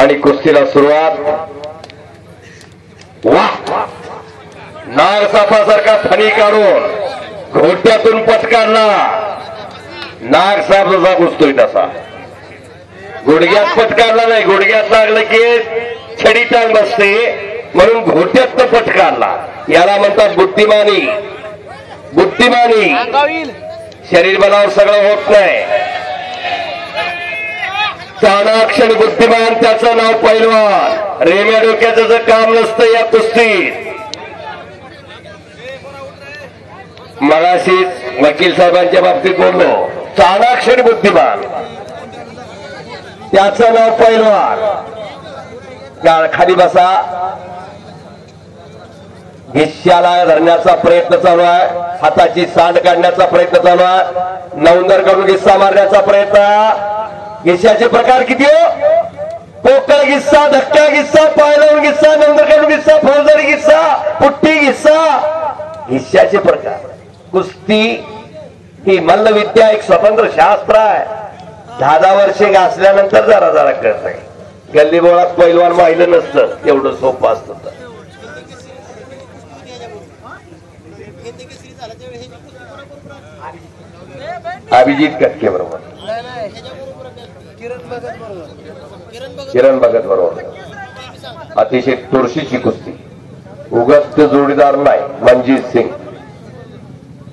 आणि कुस्तीला सुरुवात. वा! नाग सापासारखा फणी काढून घोट्यातून पटकारला नाग साप जसा घुसतोय तसा. गुडघ्यात पटकारला नाही गुडघ्यात लागलं की छडी टांग बसते. म्हणून घोट्यात पटकारला याला म्हणतात बुद्धिमानी. बुद्धिमानी. शरीर बलावर सगळं होत नाही. चाणाक्षण बुद्धिमान त्याचं नाव पैलवान. रेम्या डोक्याचं जर काम नसतं या कुस्तीत. मगाशीच वकील साहेबांच्या बाबतीत बोललो. चाणाक्षण बुद्धिमान. त्याचं नाव पैलवान. खाली बसा. भिष्याला धरण्याचा प्रयत्न चालू आहे. हाताची सांड काढण्याचा प्रयत्न चालू आहे. नवंदर करून गिस्सा मारण्याचा प्रयत्न. गिस्साचे प्रकार किती हो? पोकळ गिस्सा धक्का गिस्सा पायलवून गिस्सा नवंदर गिस्सा फौजदारी गिस्सा पुट्टी गिस्सा गिस्साचे प्रकार. कुस्ती ही मल्लविद्या एक स्वतंत्र शास्त्र आहे. दहा दहा वर्षे घासल्यानंतर जरा जरा कळत नाही गल्ली बोळात पैलवान वाहिलं नसतं एवढं सोपं असत अभिजित कटके बरोबर. किरण भगत बरोबर. अतिशय तुळशीची कुस्ती. उगत जोडीदार नाही मनजीत सिंग.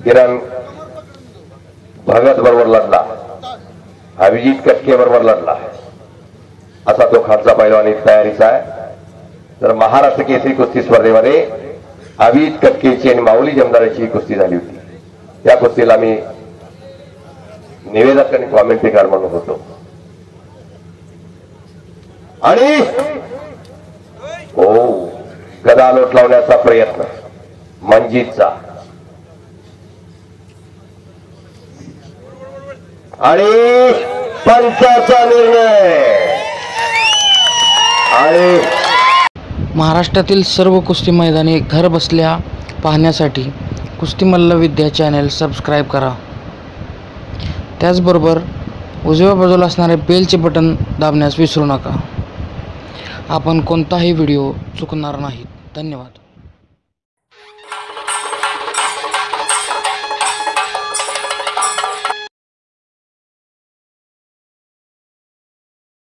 किरण भगत बरोबर लढला. अभिजित कटके बरोबर लढला. असा तो खालचा पैलवानी तयारीचा आहे. तर महाराष्ट्र केसरी कुस्ती स्पर्धेमध्ये अभिजित कटकेची आणि माऊली जमदाराची कुस्ती झाली होती. त्या कुस्तीला मी निवेदक आणि कॉमेंट्रीकार म्हणून होतो. आणि? हो गदा लावण्याचा प्रयत्न. मंजितचा. आणि पंचाचा निर्णय. आणि महाराष्ट्रातील सर्व कुस्ती मैदाने घर बसल्या पाहण्यासाठी कुस्ती मल्ल विद्या चॅनेल सबस्क्राईब करा. त्याचबरोबर उजव्या बाजूला असणारे बेलचे बटन दाबण्यास विसरू नका. आपण कोणताही व्हिडिओ चुकणार नाही. धन्यवाद.